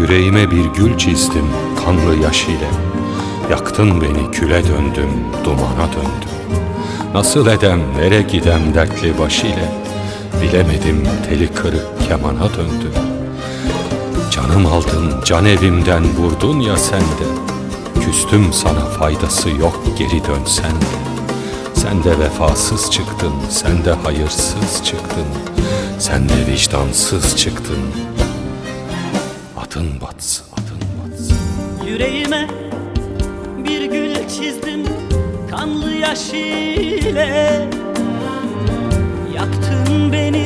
Yüreğime bir gül çizdim kanlı yaş ile Yaktın beni küle döndüm, dumana döndüm. Nasıl edem, nere gidem dertli baş ile Bilemedim teli kırık kemana döndüm. Canım aldın, can evimden vurdun ya sen de. Küstüm sana faydası yok geri dönsen de. Sen de vefasız çıktın, sen de hayırsız çıktın. Sen de vicdansız çıktın Atın batsın, atın batsın. Yüreğime bir gül çizdim kanlı yaş ile. Yaktın beni